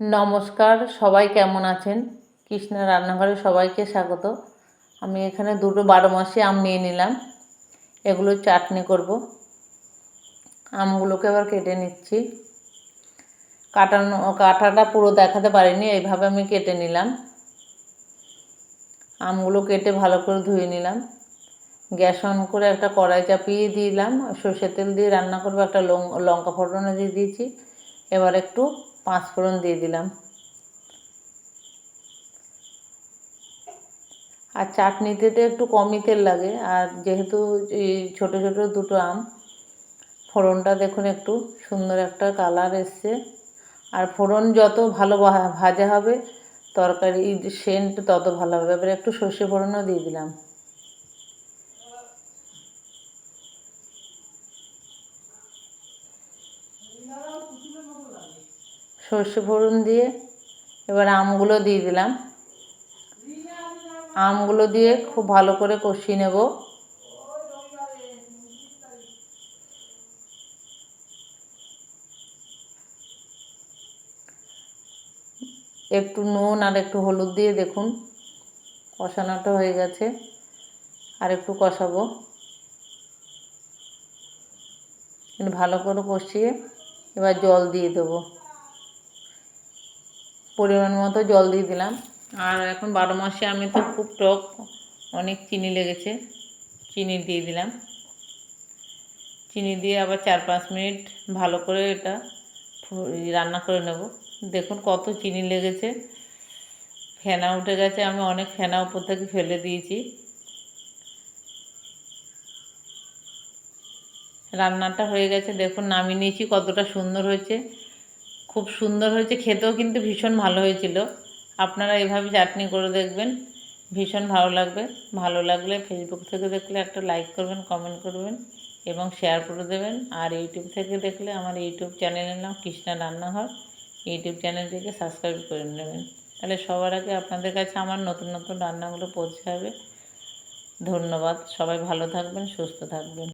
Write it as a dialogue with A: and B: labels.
A: নমস্কার, সবাই কেমন আছেন? কৃষ্ণা রান্নাঘরে সবাইকে স্বাগত। আমি এখানে দুটো বারো মাসে আম নিয়ে নিলাম। এগুলো চাটনি করব। আমগুলোকে আবার কেটে নিচ্ছি। কাটানো, কাটাটা পুরো দেখাতে পারিনি, এইভাবে আমি কেটে নিলাম। আমগুলো কেটে ভালো করে ধুয়ে নিলাম। গ্যাস অন করে একটা কড়াই চাপিয়ে দিলাম। সর্ষের তেল দিয়ে রান্না করব, একটা লঙ্কা ফোড়নে দিয়ে দিয়েছি। এবার একটু পাঁচ ফোড়ন দিয়ে দিলাম। আর চাটনিতে তো একটু কমই তেল লাগে, আর যেহেতু ছোটো ছোটো দুটো আম, ফোড়নটা দেখুন একটু সুন্দর একটা কালার এসছে। আর ফোড়ন যত ভালো ভাজা হবে, তরকারি সেন্ট তত ভালো হবে। এবার একটু সর্ষে ফোড়নও দিয়ে দিলাম। সর্ষে ফোড়ন দিয়ে এবার আমগুলো দিয়ে দিলাম। আমগুলো দিয়ে খুব ভালো করে কষিয়ে নেব। একটু নুন আর একটু হলুদ দিয়ে দেখুন, কষানোটা হয়ে গেছে। আর একটু কষাবো। ভালো করে কষিয়ে এবার জল দিয়ে দেবো। পরিমাণ মতো জল দিয়ে দিলাম। আর এখন বারো মাসে আমি তো খুব টক, অনেক চিনি লেগেছে, চিনি দিয়ে দিলাম। চিনি দিয়ে আবার চার পাঁচ মিনিট ভালো করে এটা রান্না করে নেব। দেখুন কত চিনি লেগেছে। ফেনা উঠে গেছে, আমি অনেক ফেনা উপর থেকে ফেলে দিয়েছি। রান্নাটা হয়ে গেছে, দেখুন নামিয়ে নিয়েছি কতটা সুন্দর হয়েছে। খুব সুন্দর হয়েছে, খেতেও কিন্তু ভীষণ ভালো হয়েছিল। আপনারা এভাবে চাটনি করে দেখবেন, ভীষণ ভালো লাগবে। ভালো লাগলে ফেসবুক থেকে দেখলে একটা লাইক করবেন কমেন্ট করবেন এবং শেয়ার করে দেবেন। আর ইউটিউব থেকে দেখলে আমার ইউটিউব চ্যানেলের নাম কৃষ্ণা রান্নাঘর। ইউটিউব চ্যানেলটিকে সাবস্ক্রাইব করে নেবেন। তাহলে সবার আগে আপনাদের কাছে আমার নতুন নতুন রান্নাগুলো পৌঁছে যাবে ধন্যবাদ, সবাই ভালো থাকবেন, সুস্থ থাকবেন।